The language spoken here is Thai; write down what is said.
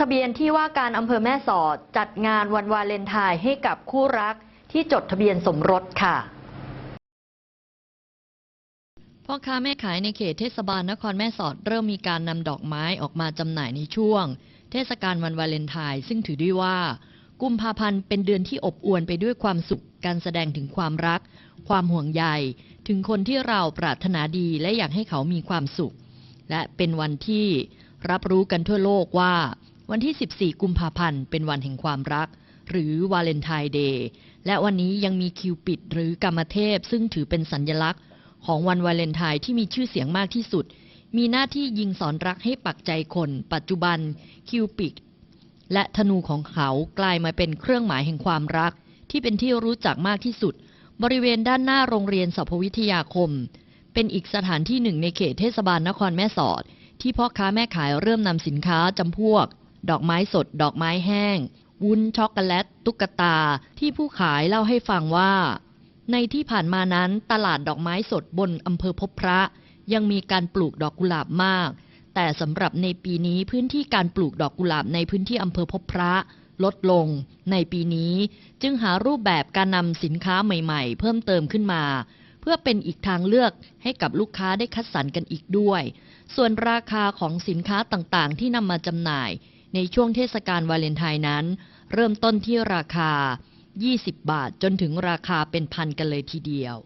ทะเบียนที่ว่าการอำเภอแม่สอดจัดงานวันวาเลนไทน์ให้กับคู่รักที่จดทะเบียนสมรสค่ะพ่อค้าแม่ขายในเขตเทศบาลนครแม่สอดเริ่มมีการนำดอกไม้ออกมาจำหน่ายในช่วง เทศกาลวันวาเลนไทน์ซึ่งถือได้ว่า กุมภาพันธ์เป็นเดือนที่อบอวลไปด้วยความสุขการแสดงถึงความรัก ความห่วงใยถึงคนที่เราปรารถนาดีและอยากให้เขามีความสุข และเป็นวันที่รับรู้กันทั่วโลกว่า วันที่ 14 กุมภาพันธ์ เป็นวันแห่งความรัก หรือวาเลนไทน์เดย์ และวันนี้ยังมีคิวปิดหรือกรรมเทพ ซึ่งถือเป็นสัญญลักษณ์ ของวันวาเลนไทน์ที่มีชื่อเสียงมากที่สุด มีหน้าที่ยิงสอนรักให้ปักใจคน ปัจจุบันคิวปิดและธนูของเขากลายมาเป็นเครื่องหมายแห่งความรัก ที่เป็นที่รู้จักมากที่สุด บริเวณด้านหน้าโรงเรียนสพวิทยาคม เป็นอีกสถานที่หนึ่งในเขตเทศบาลนครแม่สอด ที่พ่อค้าแม่ขายเริ่มนำสินค้าจำพวก ดอกไม้สด ดอกไม้แห้ง วุ้นช็อกโกแลต ตุ๊กตา ที่ผู้ขายเล่าให้ฟังว่า ในที่ผ่านมานั้นตลาดดอกไม้สดบนอำเภอพบพระ ยังมีการปลูกดอกกุหลาบมาก แต่สำหรับในปีนี้พื้นที่การปลูกดอกกุหลาบในพื้นที่อำเภอพบพระลดลง ในปีนี้จึงหารูปแบบการนำสินค้าใหม่ๆ เพิ่มเติมขึ้นมา เพื่อเป็นอีกทางเลือกให้กับลูกค้าได้คัดสรรกันอีกด้วย ส่วนราคาของสินค้าต่างๆ ที่นำมาจำหน่าย ในช่วงเทศกาลวาเลนไทน์นั้น เริ่มต้นที่ราคา 20 บาทจนถึงราคาเป็นพันกันเลยทีเดียว